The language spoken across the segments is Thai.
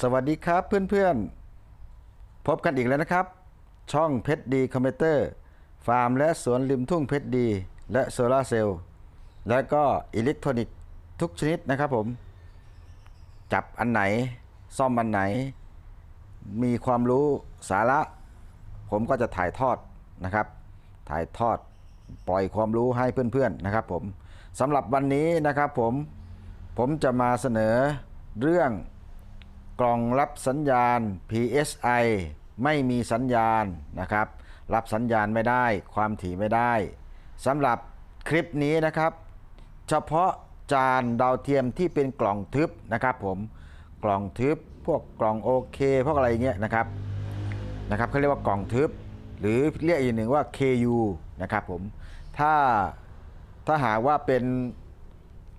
สวัสดีครับเพื่อนๆ พบกันอีกแล้วนะครับ ช่องเพชรดีคอมพิวเตอร์ ฟาร์มและสวนริมทุ่งเพชรดี และโซลาร์เซลล์และก็อิเล็กทรอนิกส์ทุกชนิดนะครับผม จับอันไหนซ่อมอันไหน มีความรู้สาระ ผมก็จะถ่ายทอดนะครับ ถ่ายทอดปล่อยความรู้ให้เพื่อนๆนะครับผมสำหรับวันนี้นะครับผมผมจะมาเสนอเรื่อง กล่องรับสัญญาณ PSI ไม่มีสัญญาณนะครับ รับสัญญาณไม่ได้ ความถี่ไม่ได้สำหรับคลิปนี้นะครับ เฉพาะจานดาวเทียมที่เป็นกล่องทึบนะครับผมกล่องทึบ พวกกล่องโอเคพวกอะไรเงี้ยนะครับนะครับเขาเรียกว่ากล่องทึบ หรือเรียกอีกหนึ่งว่า KU นะครับผมถ้าถ้าหากว่าเป็น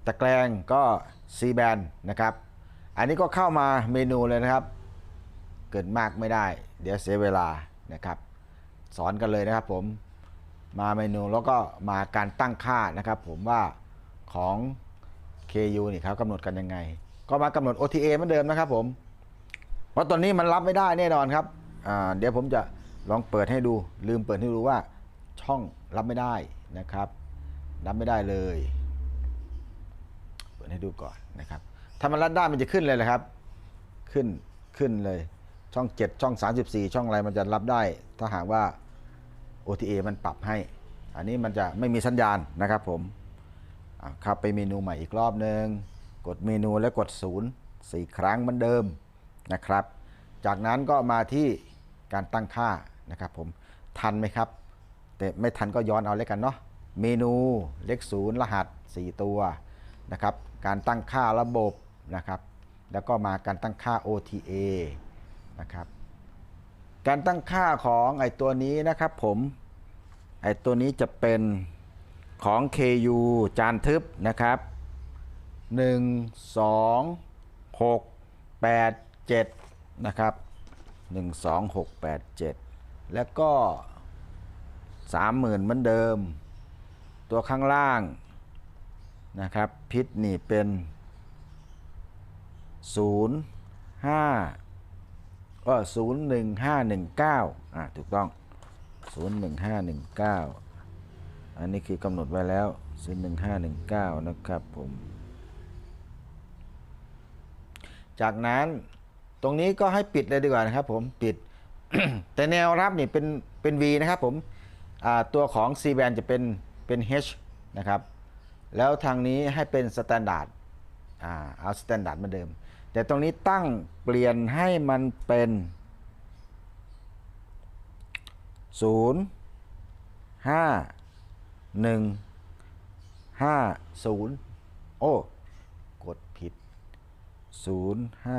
ตะแกรงก็ C band นะครับ อันนี้ก็เข้ามาเมนูเลยนะครับ เกินมากไม่ได้ เดี๋ยวเสียเวลานะครับ สอนกันเลยนะครับผมมาเมนูแล้วก็มาการตั้งค่านะครับ ผมว่าของ KU นี่เขากำหนดกันยังไง ก็มากำหนด OTA เหมือนเดิมนะครับผมเพราะตอนนี้มันรับไม่ได้แน่นอนครับเดี๋ยวผมจะลองเปิดให้ดู ลืมเปิดให้ดูว่าช่องรับไม่ได้นะครับ รับไม่ได้เลย เปิดให้ดูก่อนนะครับ ถ้ามันรัดได้มันจะขึ้นเลยเลยครับ ขึ้นขึ้นเลย ช่อง 7 ช่อง 34 ช่องอะไรมันจะรับได้ ถ้าหากว่า OTA มันปรับให้ อันนี้มันจะไม่มีสัญญาณนะครับผมครับไปเมนูใหม่อีกรอบหนึ่งกดเมนูแล้วกด 0 4 ครั้งเหมือนเดิมนะครับ จากนั้นก็มาที่การตั้งค่านะครับผมทันไหมครับ แต่ไม่ทันก็ย้อนเอาเลยกันเนาะเมนูเลขศูนย์รหัส 4 ตัวนะครับ การตั้งค่าระบบ นะครับ แล้วก็มาการตั้งค่า OTA นะครับ การตั้งค่าของไอตัวนี้นะครับผมไอตัวนี้จะเป็นของ KU จานทึบนะครับ 1 2 6 8 7 นะครับ 1 2 6 8 7 แล้วก็สามหมื่นเหมือนเดิม ตัวข้างล่างนะครับ พิษนี่เป็น ศูนย์ห้าก็ศูนย์หนึ่งห้าหนึ่งเก้าอ่าถูกต้องศูนย์หนึ่งห้าหนึ่งเก้าอันนี้คือกำหนดไว้แล้วศูนย์หนึ่งห้าหนึ่งเก้านะครับผม จากนั้นตรงนี้ก็ให้ปิดเลยดีกว่านะครับผมปิด แต่แนวรับนี่เป็นเป็น V นะครับผมตัวของ C band จะเป็นเป็น H นะครับ แล้วทางนี้ให้เป็น Standard อ่าเอา Standard เหมือนเดิม แต่ตรงนี้ตั้งเปลี่ยนให้มันเป็น 0 5 1 5 0 โอ้ กดผิด 0 5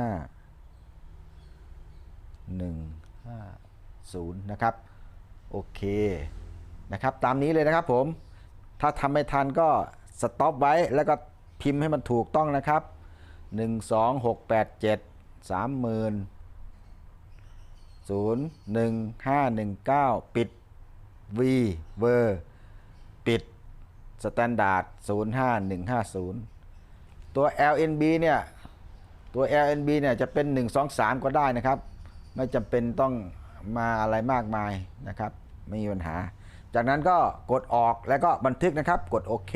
150 นะครับ โอเค นะครับ ตามนี้เลยนะครับผม ถ้าทำไม่ทันก็สต็อปไว้แล้วก็พิมพ์ให้มันถูกต้องนะครับ 1 2 6 8 7 3 0 0 0 0 1 5 1 9ปิด V เวอร์ปิดสแตนดาร์ด05150ตัว LNB เนี่ยตัว LNB เนี่ยจะเป็น 1 2 3 ก็ได้นะครับ ไม่จำเป็นต้องมาอะไรมากมายนะครับ ไม่มีปัญหา จากนั้นก็กดออกแล้วก็บันทึกนะครับ กดโอเค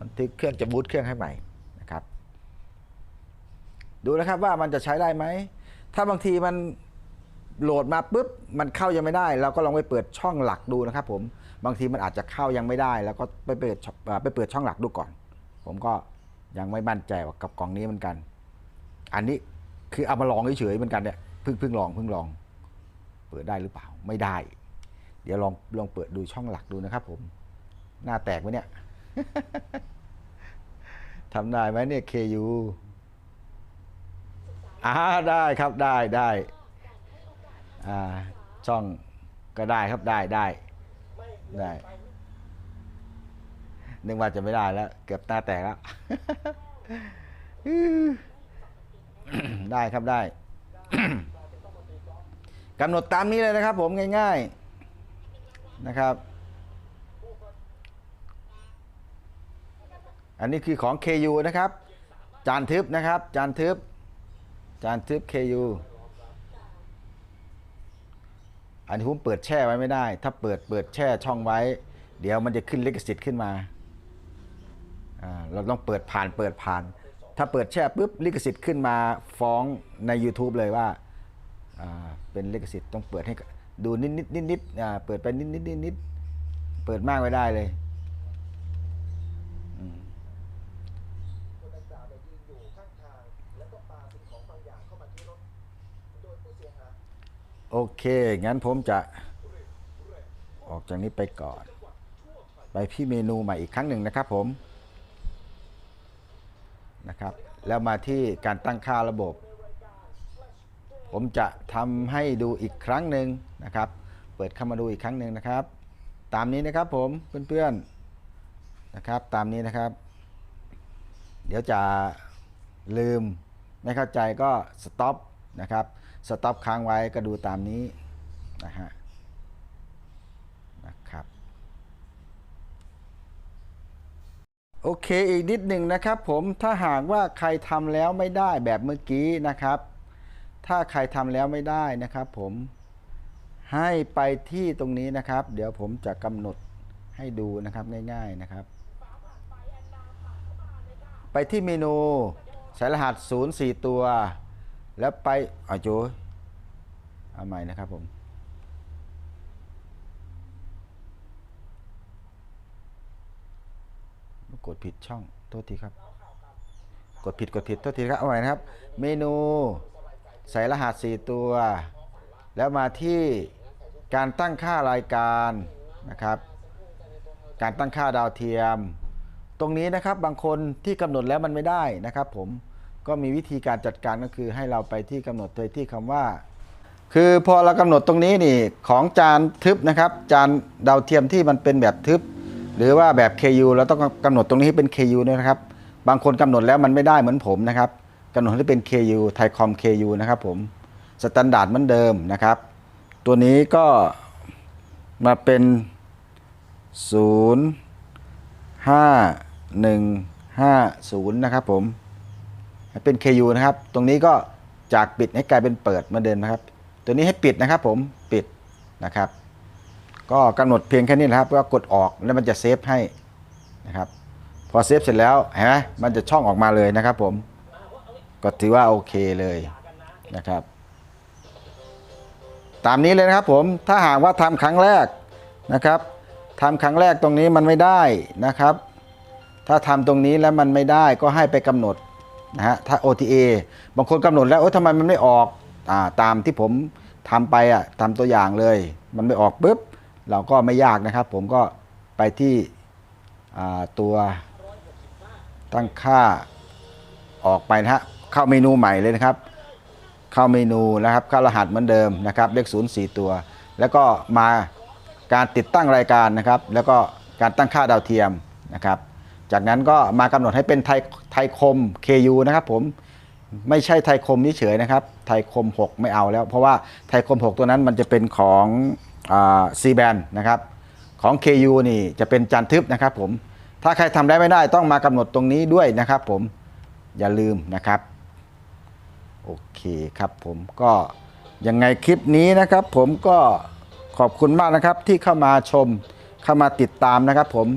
บันทึกเครื่องจะบูตเครื่องให้ใหม่นะครับ ดูนะครับว่ามันจะใช้ได้ไหม ถ้าบางทีมันโหลดมาปุ๊บมันเข้ายังไม่ได้ เราก็ลองไปเปิดช่องหลักดูนะครับ ผมบางทีมันอาจจะเข้ายังไม่ได้ แล้วก็ไปเปิดช่องเอ่อไปเปิดช่องหลักดูก่อน ผมก็ยังไม่มั่นใจกับกล่องนี้เหมือนกัน อันนี้คือเอามาลองเฉยๆเหมือนกันเนี่ยเพิ่งเพิ่งลองเพิ่งลอง เปิดได้หรือเปล่าไม่ได้ เดี๋ยวลองลองเปิดดูช่องหลักดูนะครับ ผม หน้าแตกไหมเนี่ยทำได้ไหมเนี่ย KU อ่าได้ครับได้ได้อ่าช่องก็ได้ครับได้ได้ได้นึกว่าจะไม่ได้แล้ว เกือบหน้าแตกแล้วได้ครับได้กำหนดตามนี้เลยนะครับ ผมง่ายๆนะครับ อันนี้คือของ KU นะครับ จานทึบนะครับ จานทึบ จานทึบ KU อันนี้ผมเปิดแช่ไว้ไม่ได้ ถ้าเปิดเปิดแช่ช่องไว้ เดี๋ยวมันจะขึ้นลิขสิทธิ์ขึ้นมา เราต้องเปิดผ่านเปิดผ่าน ถ้าเปิดแช่ปุ๊บลิขสิทธิ์ขึ้นมาฟ้องใน YouTube เลยว่าเป็นลิขสิทธิ์ต้องเปิดให้ดูนิดนิดนิดนิดเปิดไปนิดนิดนิดนิดเปิดมากไว้ได้เลย คนดังกล่าวเนี่ยยืนอยู่ข้างทาง แล้วก็ปาสิ่งของบางอย่างเข้ามาที่รถ โดยผู้เสียหาย โอเค งั้นผมจะออกจากนี้ไปก่อน ไปที่เมนูใหม่อีกครั้งหนึ่งนะครับผมนะครับ แล้วมาที่การตั้งค่าระบบ ผมจะทำให้ดูอีกครั้งหนึ่งนะครับ เปิดเข้ามาดูอีกครั้งหนึ่งนะครับ ตามนี้นะครับผมเพื่อนๆนะครับ ตามนี้นะครับ เดี๋ยวจะลืมไม่เข้าใจก็สต็อปนะครับ สต็อปค้างไว้ก็ดูตามนี้นะฮะนะครับโอเคอีกนิดหนึ่งนะครับผมถ้าหากว่าใครทำแล้วไม่ได้แบบเมื่อกี้นะครับ ถ้าใครทำแล้วไม่ได้นะครับผมให้ไปที่ตรงนี้นะครับ เดี๋ยวผมจะกำหนดให้ดูนะครับง่ายๆนะครับ ไปที่เมนูใส่รหัส 0 4 ตัว แล้วไปอาโจเอาใหม่นะครับผม กดผิดช่อง โทษทีครับ กดผิดกดผิด โทษทีครับ เอาใหม่นะครับ เมนูใส่รหัส 4 ตัว แล้วมาที่การตั้งค่ารายการนะครับ การตั้งค่าดาวเทียม ตรงนี้นะครับบางคนที่กำหนดแล้วมันไม่ได้นะครับผม ก็มีวิธีการจัดการก็คือให้เราไปที่กำหนดโดยที่คำว่า คือพอเรากำหนดตรงนี้นี่ของจานทึบนะครับ จานดาวเทียมที่มันเป็นแบบทึบ หรือว่าแบบ KU เราต้องกำหนดตรงนี้ให้เป็น KU ด้วยนะครับ บางคนกำหนดแล้วมันไม่ได้เหมือนผมนะครับกำหนดให้เป็น KU ไทยคอม KU นะครับผมสแตนดาร์ดเหมือนเดิมนะครับ ตัวนี้ก็มาเป็น0ห้าหนึ่งห้าศูนย์นะครับผม เป็น KU นะครับ ตรงนี้ก็จากปิดให้กลายเป็นเปิดเหมาเดิมนะครับ ตัวนี้ให้ปิดนะครับผมปิดนะครับ ก็กำหนดเพียงแค่นี้นะครับก็กดออกแล้วมันจะเซฟให้นะครับพอเซฟเสร็จแล้วเห็นไหมมันจะช่องออกมาเลยนะครับผมก็ถือว่าโอเคเลยนะครับ ตามนี้เลยนะครับผมถ้าหากว่าทำครั้งแรกนะครับทำครั้งแรกตรงนี้มันไม่ได้นะครับ ถ้าทำตรงนี้แล้วมันไม่ได้ก็ให้ไปกำหนด นะฮะถ้า OTA บางคนกำหนดแล้วโอ้ทำไมมันไม่ออกอาตามที่ผมทำไปอะทำตัวอย่างเลย มันไม่ออกปุ๊บเราก็ไม่ยากนะครับ ผมก็ไปที่ตัวตั้งค่าออกไปนะฮะเข้าเมนูใหม่เลยนะครับ เข้าเมนูนะครับเข้ารหัสเหมือนเดิมนะครับเลข0 4 ตัว แล้วก็มาการติดตั้งรายการนะครับ แล้วก็การตั้งค่าดาวเทียมนะครับ จากนั้นก็มากำหนดให้เป็นไทยไทยคม KU นะครับผมไม่ใช่ไทยคมเฉยนะครับ ไทยคม 6 ไม่เอาแล้ว เพราะว่าไทยคม 6 ตัวนั้นมันจะเป็นของซีแบนนะครับของ KU นี่จะเป็นจันทึบนะครับผมถ้าใครทำได้ไม่ได้ต้องมากำหนดตรงนี้ด้วยนะครับผมอย่าลืมนะครับโอเคครับผมก็ยังไงคลิปนี้นะครับ ผมก็ขอบคุณมากนะครับที่เข้ามาชมเข้ามาติดตามนะครับผม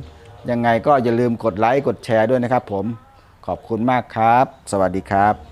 ยังไงก็อย่าลืมกดไลค์กดแชร์ด้วยนะครับผมขอบคุณมากครับ สวัสดีครับ